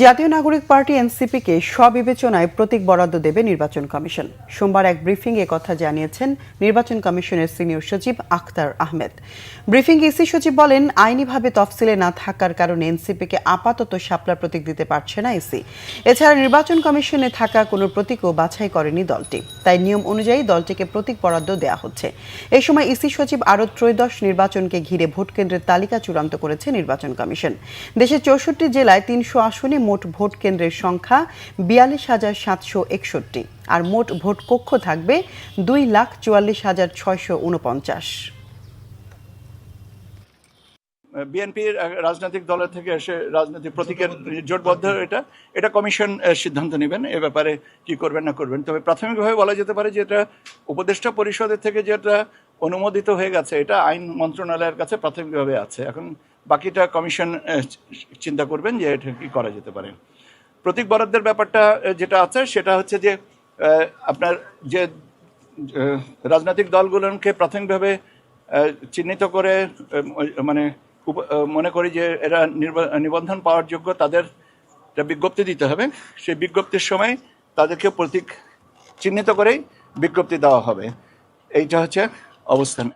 জাতীয় নাগরিক পার্টি এনসিপিকে স্ববিবেচনায় প্রতীক বরাদ্দ দেবে নির্বাচন কমিশন। সোমবার এক ব্রিফিং এ কথা জানিয়েছেন নির্বাচন কমিশনের সিনিয়র সচিব আখতার আহমেদ। ব্রিফিং ইসি সচিব বলেন, আইনিভাবে তফসিলে না থাকার কারণে এনসিপিকে আপাতত শাপলা প্রতীক দিতে পারছে না ইসি। এছাড়া নির্বাচন কমিশনে থাকা কোনো প্রতীকও বাছাই করেনি দলটি। তাই নিয়ম অনুযায়ী দলটিকে প্রতীক বরাদ্দ দেওয়া হচ্ছে। এই সময় ইসি সচিব আরও ত্রয়োদশ নির্বাচনকে ঘিরে ভোট কেন্দ্রের তালিকা চূড়ান্ত করেছে নির্বাচন কমিশন। দেশের চৌষট্টি জেলায় তিনশো আসনে মোট ভোট কেন্দ্রের সংখ্যা বিয়াল্লিশ হাজার সাতশো একষট্টি আর মোট ভোট কক্ষ থাকবে দুই লাখ চুয়াল্লিশ হাজার ছয়শো উনপঞ্চাশ। বিএনপির রাজনৈতিক দলের থেকে এসে রাজনৈতিক প্রতীকের জোটবদ্ধ এটা। এটা কমিশন সিদ্ধান্ত নেবেন এ ব্যাপারে কি করবেন, না করবেন। তবে প্রাথমিকভাবে বলা যেতে পারে যে এটা উপদেষ্টা পরিষদের থেকে যেটা অনুমোদিত হয়ে গেছে, এটা আইন মন্ত্রণালয়ের কাছে প্রাথমিকভাবে আছে। এখন বাকিটা কমিশন চিন্তা করবেন যে এটা কি করা যেতে পারে। প্রতীক বরাদ্দের ব্যাপারটা যেটা আছে, সেটা হচ্ছে যে আপনার যে রাজনৈতিক দলগুলোকে প্রাথমিকভাবে চিহ্নিত করে মানে মনে করি যে এরা নিবন্ধন পাওয়ার যোগ্য, তাদের বিজ্ঞপ্তি দিতে হবে। সেই বিজ্ঞপ্তির সময় তাদেরকে প্রতীক চিহ্নিত করেই বিজ্ঞপ্তি দেওয়া হবে। এইটা হচ্ছে অবস্থান।